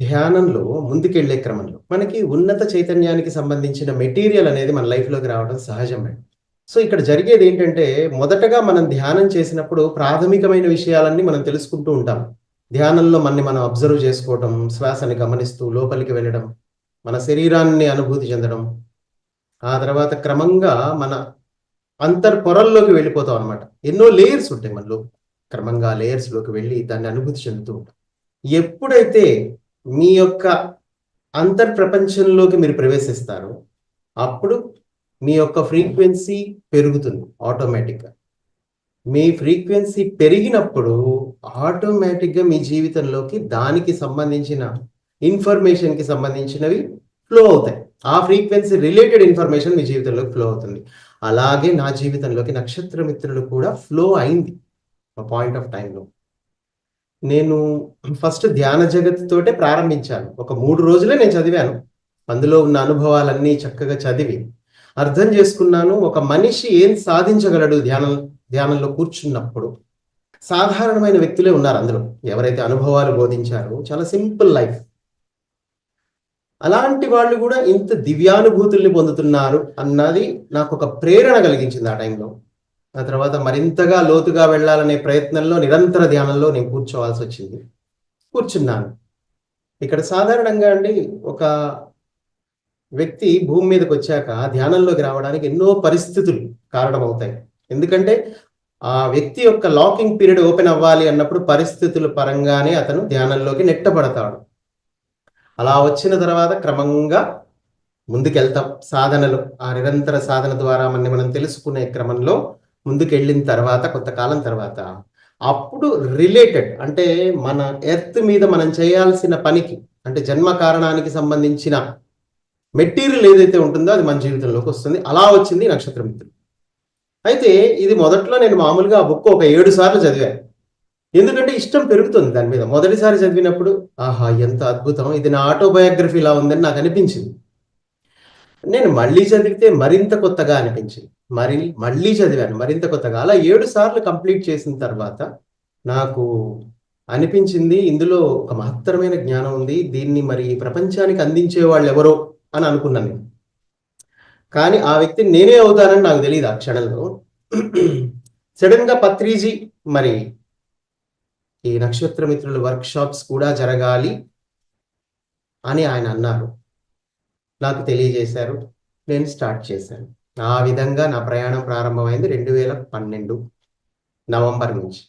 ధ్యానంలో ముందుకెళ్ళే క్రమంలో మనకి ఉన్నత చైతన్యానికి సంబంధించిన మెటీరియల్ అనేది మన లైఫ్లోకి రావడం సహజమే సో ఇక్కడ జరిగేది ఏంటంటే మొదటగా మనం ధ్యానం చేసినప్పుడు ప్రాథమికమైన విషయాలన్నీ మనం తెలుసుకుంటూ ఉంటాం. ధ్యానంలో మనని మనం అబ్జర్వ్ చేసుకోవటం శ్వాసని గమనిస్తూ లోపలికి వెళ్ళడం మన శరీరాన్ని అనుభూతి చెందడం ఆ తర్వాత క్రమంగా మన అంతర్ పొరల్లోకి వెళ్ళిపోతాం అనమాట ఎన్నో లేయర్స్ ఉంటాయి మనలో. క్రమంగా లేయర్స్లోకి వెళ్ళి దాన్ని అనుభూతి చెందుతూ ఉంటాం. ఎప్పుడైతే మీ యొక్క అంతర్ ప్రపంచంలోకి మీరు ప్రవేశిస్తారు అప్పుడు మీ యొక్క ఫ్రీక్వెన్సీ పెరుగుతుంది ఆటోమేటిక్గా. మీ ఫ్రీక్వెన్సీ పెరిగినప్పుడు ఆటోమేటిక్గా మీ జీవితంలోకి దానికి సంబంధించిన ఇన్ఫర్మేషన్కి సంబంధించినవి ఫ్లో అవుతాయి. ఆ ఫ్రీక్వెన్సీ రిలేటెడ్ ఇన్ఫర్మేషన్ మీ జీవితంలోకి ఫ్లో అవుతుంది. అలాగే నా జీవితంలోకి నక్షత్ర మిత్రులు కూడా ఫ్లో అయింది. పాయింట్ ఆఫ్ టైంలో. నేను ఫస్ట్ ధ్యాన జగత్ తోటే ప్రారంభించాను. ఒక మూడు రోజులే నేను చదివాను. అందులో ఉన్న అనుభవాలన్నీ చక్కగా చదివి అర్థం చేసుకున్నాను. ఒక మనిషి ఏం సాధించగలడు ధ్యానం ధ్యానంలో కూర్చున్నప్పుడు? సాధారణమైన వ్యక్తులే ఉన్నారు అందులో. ఎవరైతే అనుభవాలు బోధించారో చాలా సింపుల్ లైఫ్. అలాంటి వాళ్ళు కూడా ఇంత దివ్యానుభూతుల్ని పొందుతున్నారు అన్నది నాకు ఒక ప్రేరణ కలిగించింది ఆ టైంలో. ఆ తర్వాత మరింతగా లోతుగా వెళ్ళాలనే ప్రయత్నంలో నిరంతర ధ్యానంలో నేను కూర్చోవాల్సి వచ్చింది. కూర్చున్నాను. ఇక్కడ సాధారణంగా అండి ఒక వ్యక్తి భూమి మీదకి వచ్చాక ధ్యానంలోకి రావడానికి ఎన్నో పరిస్థితులు కారణమవుతాయి. ఎందుకంటే ఆ వ్యక్తి యొక్క లాకింగ్ పీరియడ్ ఓపెన్ అవ్వాలి అన్నప్పుడు పరిస్థితుల పరంగానే అతను ధ్యానంలోకి నెట్టబడతాడు. అలా వచ్చిన తర్వాత క్రమంగా ముందుకెళ్తాం. సాధనలు ఆ నిరంతర సాధన ద్వారా మనని మనం తెలుసుకునే క్రమంలో ముందుకెళ్ళిన తర్వాత కొంతకాలం తర్వాత అప్పుడు రిలేటెడ్ అంటే మన ఎర్త్ మీద మనం చేయాల్సిన పనికి అంటే జన్మ కారణానికి సంబంధించిన మెటీరియల్ ఏదైతే ఉంటుందో అది మన జీవితంలోకి వస్తుంది. అలా వచ్చింది నక్షత్ర మిత్రులు అయితే ఇది మొదట్లో నేను మామూలుగా ఆ బుక్ ఒక ఏడు సార్లు చదివాను. ఎందుకంటే ఇష్టం పెరుగుతుంది దాని మీద. మొదటిసారి చదివినప్పుడు ఆహా ఎంత అద్భుతం. ఇది నా ఆటోబయోగ్రఫీ ఇలా ఉందని నాకు అనిపించింది. నేను మళ్ళీ చదివితే మరింత కొత్తగా అనిపించింది. మరి మళ్ళీ చదివాను. మరింత కొత్తగా. అలా ఏడు సార్లు కంప్లీట్ చేసిన తర్వాత నాకు అనిపించింది ఇందులో ఒక మహత్తరమైన జ్ఞానం ఉంది. దీన్ని మరి ప్రపంచానికి అందించే వాళ్ళు ఎవరో అని అనుకున్నాను నేను. కానీ ఆ వ్యక్తి నేనే అవుతానని నాకు తెలియదు ఆ క్షణంలో. సడన్గా పత్రిజీ మరి ఈ నక్షత్ర మిత్రుల వర్క్ షాప్స్ కూడా జరగాలి అని ఆయన అన్నారు. నాకు తెలియజేశారు. నేను స్టార్ట్ చేశాను. ఆ విధంగా నా ప్రయాణం ప్రారంభమైంది రెండు వేల పన్నెండు నవంబర్ నుంచి.